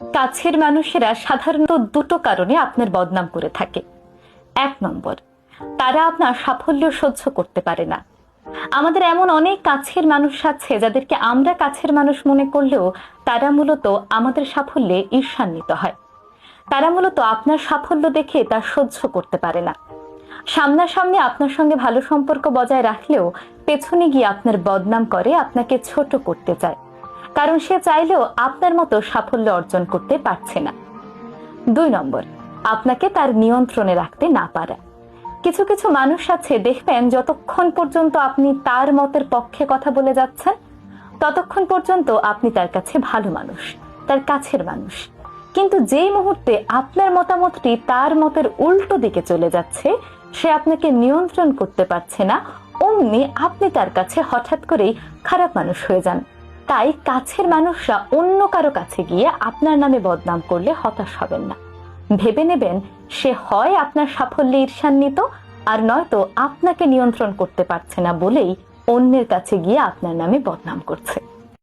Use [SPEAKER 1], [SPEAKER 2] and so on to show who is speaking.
[SPEAKER 1] কাছের মানুষেরা সাধারণত দুটো কারণে আপনার বদনাম করে থাকে। এক নম্বর, তারা আপনার সাফল্য সহ্য করতে পারে না। আমাদের এমন অনেক কাছের মানুষ আছে যাদেরকে আমরা কাছের মানুষ মনে করলেও তারা মূলত আমাদের সাফল্যে ঈর্ষান্বিত হয়। তারা মূলত আপনার সাফল্য দেখে তা সহ্য করতে পারে না। সামনাসামনি আপনার সঙ্গে ভালো সম্পর্ক বজায় রাখলেও পেছনে গিয়ে আপনার বদনাম করে, আপনাকে ছোট করতে চায়। কারণ সে চাইলেও আপনার মতো সাফল্য অর্জন করতে পারছে না। দুই নম্বর, আপনাকে তার নিয়ন্ত্রণে রাখতে না পারা। কিছু কিছু মানুষ আছে, দেখবেন যতক্ষণ পর্যন্ত আপনি তার মতের পক্ষে কথা বলে যাচ্ছেন, ততক্ষণ পর্যন্ত আপনি তার কাছে ভালো মানুষ, তার কাছের মানুষ। কিন্তু যেই মুহূর্তে আপনার মতামতটি তার মতের উল্টো দিকে চলে যাচ্ছে, সে আপনাকে নিয়ন্ত্রণ করতে পারছে না, অমনি আপনি তার কাছে হঠাৎ করেই খারাপ মানুষ হয়ে যান। তাই কাছের মানুষরা অন্য কারও কাছে গিয়ে আপনার নামে বদনাম করলে হতাশ হবেন না। ভেবে নেবেন, সে হয় আপনার সাফল্যে ঈর্ষান্বিত আর নয়তো আপনাকে নিয়ন্ত্রণ করতে পারছে না বলেই অন্যের কাছে গিয়ে আপনার নামে বদনাম করছে।